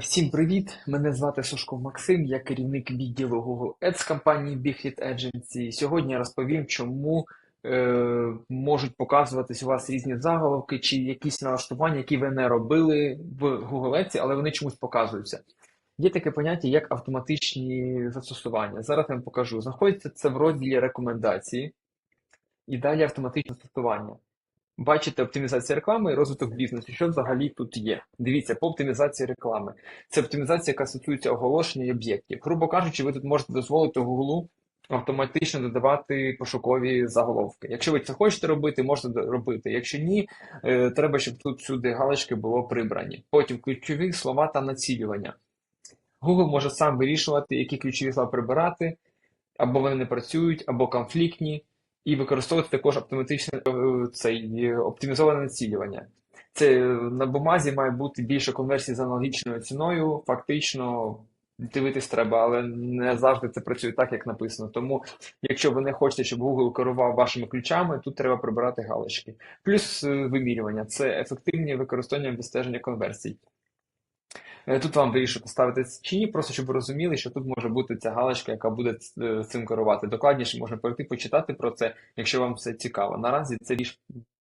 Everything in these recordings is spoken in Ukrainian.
Всім привіт! Мене звати Сушков Максим, я керівник відділу Google Ads компанії BigHit Agency. Сьогодні я розповім, чому е, можуть показуватись у вас різні заголовки чи якісь налаштування, які ви не робили в Google Ads, але вони чомусь показуються. Є таке поняття, як автоматичні застосування. Зараз я вам покажу. Знаходиться це в розділі рекомендації і далі автоматичне застосування. Бачите, оптимізація реклами і розвиток бізнесу. Що взагалі тут є? Дивіться, по оптимізації реклами. Це оптимізація, яка стосується оголошення і об'єктів. Грубо кажучи, ви тут можете дозволити Google автоматично додавати пошукові заголовки. Якщо ви це хочете робити, можете робити. Якщо ні, е, треба, щоб тут сюди галочки було прибрані. Потім ключові слова та націлювання. Google може сам вирішувати, які ключові слова прибирати, або вони не працюють, або конфліктні і використовувати також автоматичне е, цей е, оптимізоване націлювання. Це е, на бумазі має бути більше конверсій за аналогічною ціною. Фактично дивитись треба, але не завжди це працює так, як написано. Тому, якщо ви не хочете, щоб Google керував вашими ключами, тут треба прибирати галочки. Плюс вимірювання це ефективні використання відстеження конверсій. Тут вам вирішити ставити чи ні, просто щоб ви розуміли, що тут може бути ця галочка, яка буде е, цим керувати. Докладніше можна перейти почитати про це, якщо вам це цікаво. Наразі це більш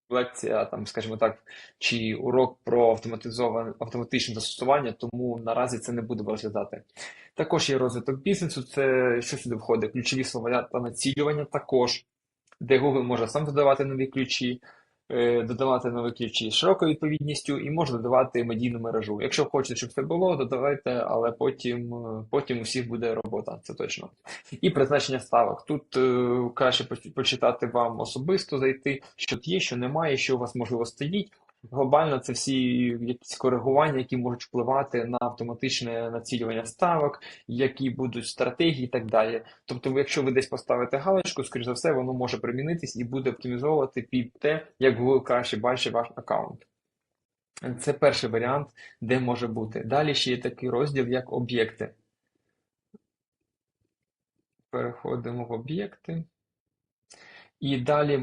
лекція, там, скажімо так, чи урок про автоматизоване автоматичне застосування, тому наразі це не буду розглядати. Також є розвиток бізнесу, це що сюди входить? Ключові слова та націлювання також, де Google може сам додавати нові ключі. Е, додавати нові ключі з широкою відповідністю і можна додавати медійну мережу. Якщо хочете, щоб це було, додавайте, але потім е, потім у всіх буде робота, це точно. І призначення ставок. Тут е, краще почитати вам особисто, зайти, що є, що немає, що у вас можливо стоїть. Глобально це всі якісь коригування, які можуть впливати на автоматичне націлювання ставок, які будуть стратегії і так далі. Тобто, якщо ви десь поставите галочку, скоріш за все, воно може примінитись і буде оптимізовувати під те, як Google краще бачить ваш аккаунт. Це перший варіант, де може бути. Далі ще є такий розділ, як об'єкти. Переходимо в об'єкти. І далі е,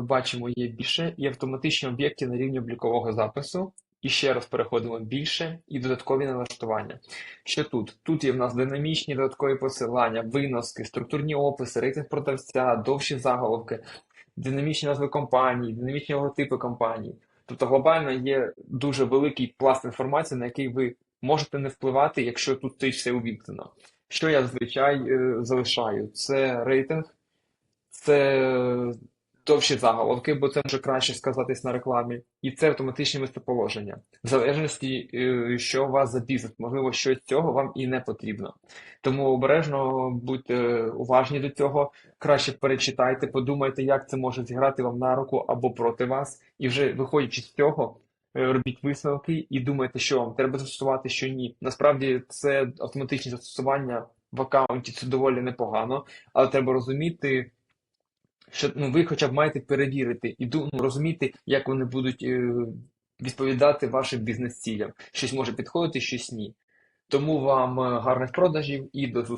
бачимо є більше і автоматичні об'єкти на рівні облікового запису. І ще раз переходимо більше і додаткові налаштування. Що тут? Тут є в нас динамічні додаткові посилання, виноски, структурні описи, рейтинг продавця, довші заголовки, динамічні назви компаній, динамічні логотипи компаній. Тобто глобально є дуже великий пласт інформації, на який ви можете не впливати, якщо тут все увімкнено. Що я зазвичай е, залишаю? Це рейтинг це довші заголовки, бо це може краще сказатись на рекламі, і це автоматичне місцеположення. В залежності, е, що у вас за бізнес, можливо, щось цього вам і не потрібно. Тому обережно будьте уважні до цього, краще перечитайте, подумайте, як це може зіграти вам на руку або проти вас, і вже виходячи з цього. Е, робіть висновки і думайте, що вам треба застосувати, що ні. Насправді це автоматичні застосування в аккаунті це доволі непогано, але треба розуміти, що ну, ви хоча б маєте перевірити і ну, розуміти, як вони будуть е, відповідати вашим бізнес-цілям. Щось може підходити, щось ні. Тому вам е, гарних продажів і до зустрічі.